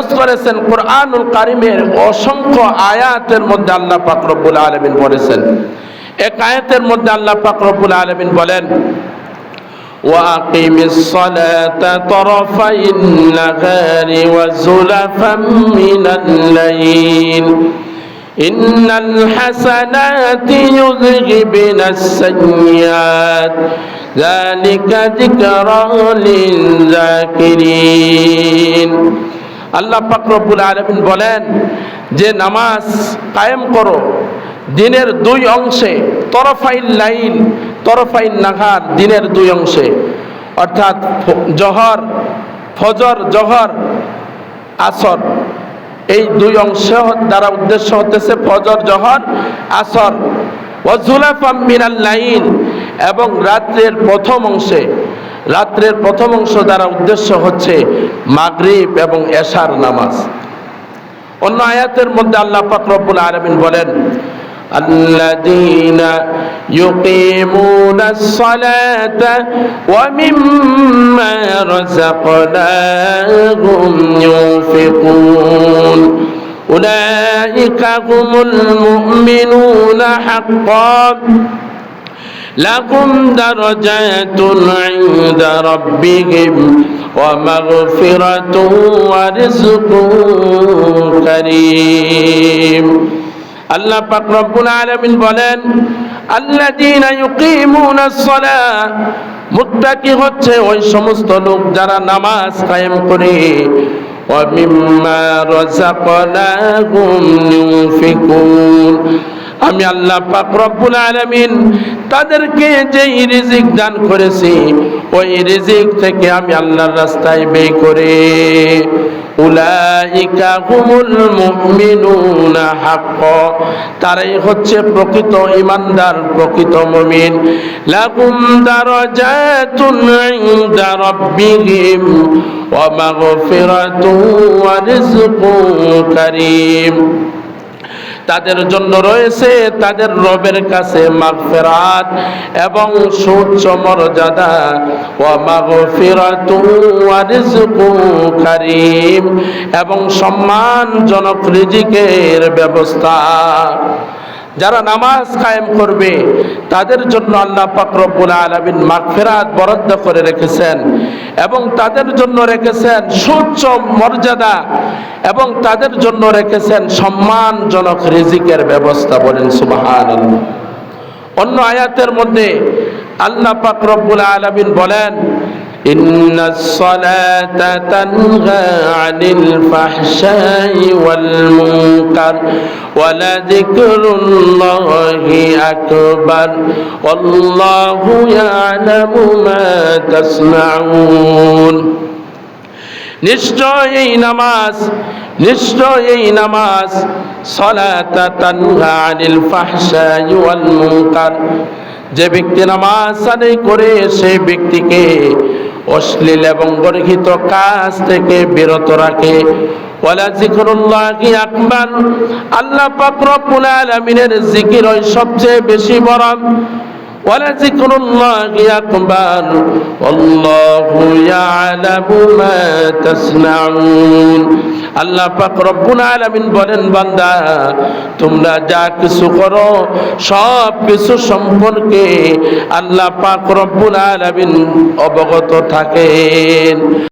আরজ করেছেন কোরআনুল কারিমের অসংখ্য আয়াতের মধ্যে আল্লাহ পাক রব্বুল আলামিন বলেছেন এক আয়াতের মধ্যে আল্লাহ পাক রব্বুল আলামিন বলেন وأقم الصلاة طرفي النهار وزلفا من الليل إن الحسنات يذهبن السيئات ذلك ذكرى للذاكرين আল্লাহ পাক রব্বুল আলামিন বলেন যে নামাজ কায়েম করো। দিনের দুই অংশে, তরফাইল লাইন তরফাইল নাহার দিনের দুই অংশে। অর্থাৎ জহর, ফজর, জহর, আসর। এই দুই অংশ দ্বারা উদ্দেশ্য হতেছে ফজর, জহর, আসর। ওয়াজুলাফাম মিনাল লাইন এবং রাত্রের প্রথম অংশে রাত্রের প্রথম অংশ দ্বারা উদ্দেশ্য হচ্ছে মাগরিব এবং এশার নামাজ অন্য আয়াতের মধ্যে আল্লাহ পাক রব্বুল আলামিন বলেন الذين يقيمون الصلاة ومما رزقناهم ينفقون أولئك هم المؤمنون حقا لهم درجات عند ربهم ومغفرة ورزق كريم আল্লাহ পাক রব্বুল আলামিন বলেন আল্লাযীনা ইউকিমুনাস সালাহ মুত্তাকি হচ্ছে ওই সমস্ত লোক যারা নামাজ কায়েম করে ওয়া মিম্মা রাযাকনাহুম ইউনফিকুন আমি আল্লাহ পাক রব্বুল আলামিন তাদেরকে যে রিজিক দান করেছি, ওই রিজিক থেকে আমি আল্লাহর রাস্তায় ব্যয় করে। উলাইকা হুমুল মুমিনুনা হাক্ক। তারাই হচ্ছে প্রকৃত ইমানদার, প্রকৃত মুমিন। লাকুম দারাজাতুন ইনদা রাব্বিহিম ওয়া মাগফিরাতুন ওয়া রিজকুন কারীম। তাদের জন্য রয়েছে তাদের রবের কাছে মাগফিরাত এবং সুউচ্চ মর্যাদা। ওয়া মাগফিরাতু ওয়া রিজকুন কারীম এবং সম্মানজনক রিজিকের ব্যবস্থা। যারা নামাজ কায়েম করবে তাদের জন্য আল্লাহ পাকরবুল আলমিন মাগফিরাত বরাদ্দ করে রেখেছেন এবং তাদের জন্য রেখেছেন সুউচ্চ মর্যাদা এবং তাদের জন্য রেখেছেন সম্মানজনক রিজিকের ব্যবস্থা বলেন সুমাহান অন্য আয়াতের মধ্যে আল্লাহ পাকরবুল আলামিন বলেন إن الصلاة تنهى عن الفحشاء والمنكر ولذكر الله أكبر والله يعلم ما تصنعون নিশ্চয় এই নামাজ নিশ্চয় এই নামাজ সলাতা তানহা আনিল ফাহশাই ওয়াল মুনকার যে ব্যক্তি নামাজ আদায় করে সেই ব্যক্তিকে অশ্লীল এবং গর্হিত কাজ থেকে বিরত রাখে। ওয়ালা জিকরুল্লাহি আকবার। আল্লাহ পাক রব্বুল আলামিনের জিকির ওই সবচেয়ে বেশি বড় ولذكر الله أكبر والله يعلم ما تصنعون আল্লাহ পাক রব্বুল আলামিন বলেন বান্দা তোমরা যা কিছু করো সব কিছু সম্পর্কে আল্লাহ পাক রব্বুল আলামিন অবগত থাকেন